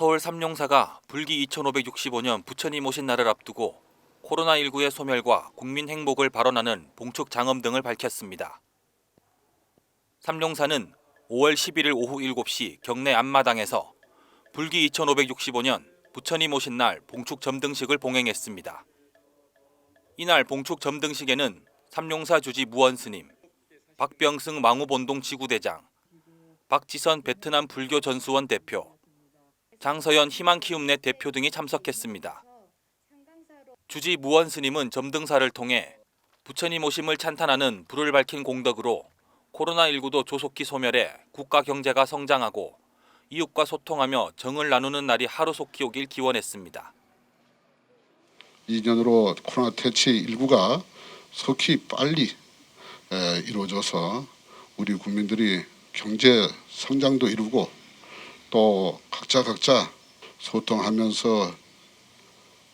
서울 삼룡사가 불기 2565년 부처님 오신 날을 앞두고 코로나19의 소멸과 국민 행복을 발언하는 봉축 장엄 등을 밝혔습니다. 삼룡사는 5월 11일 오후 7시 경내 앞마당에서 불기 2565년 부처님 오신 날 봉축 점등식을 봉행했습니다. 이날 봉축 점등식에는 삼룡사 주지 무원스님, 박병승 망우본동 지구대장, 박지선 베트남 불교 전수원 대표, 장서연 희망키움넷 대표 등이 참석했습니다. 주지 무원 스님은 점등사를 통해 부처님 오심을 찬탄하는 불을 밝힌 공덕으로 코로나19도 조속히 소멸해 국가 경제가 성장하고 이웃과 소통하며 정을 나누는 날이 하루속히 오길 기원했습니다. 2년으로 코로나 퇴치 19가 속히 빨리 에, 이루어져서 우리 국민들이 경제 성장도 이루고 또 각자 각자 소통하면서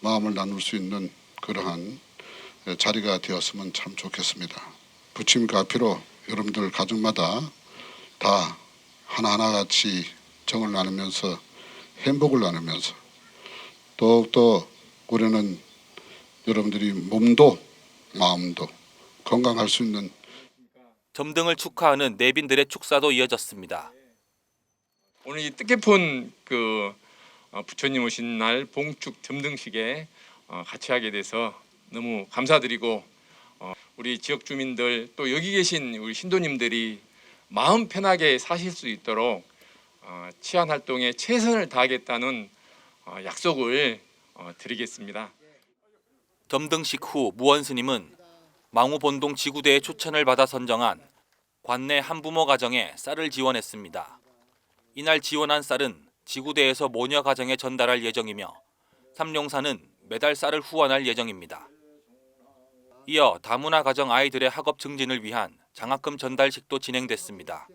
마음을 나눌 수 있는 그러한 에, 자리가 되었으면 참 좋겠습니다. 부침 가피로 여러분들 가정마다 다 하나하나 같이 정을 나누면서 행복을 나누면서 더욱더 올해는 여러분들이 몸도 마음도 건강할 수 있는 점등을 축하하는 내빈들의 축사도 이어졌습니다. 오늘 이 뜻깊은 그 어, 부처님 오신 날 봉축 점등식에 어, 같이 하게 돼서 너무 감사드리고 어, 우리 지역 주민들 또 여기 계신 우리 신도님들이 마음 편하게 사실 수 있도록 어, 치안 활동에 최선을 다하겠다는 어, 약속을 어, 드리겠습니다. 점등식 후 무원 스님은 망우 본동 지구대의 추천을 받아 선정한 관내 한부모 가정에 쌀을 지원했습니다. 이날 지원한 쌀은 지구대에서 모녀 가정에 전달할 예정이며 삼룡사는 매달 쌀을 후원할 예정입니다. 이어 다문화 가정 아이들의 학업 증진을 위한 장학금 전달식도 진행됐습니다.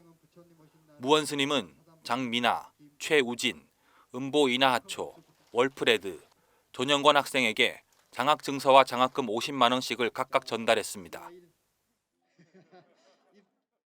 무원 스님은 장미나, 최우진, 음보 이나하초, 월프레드, 조영권 학생에게 장학 증서와 장학금 50만 원씩을 각각 전달했습니다.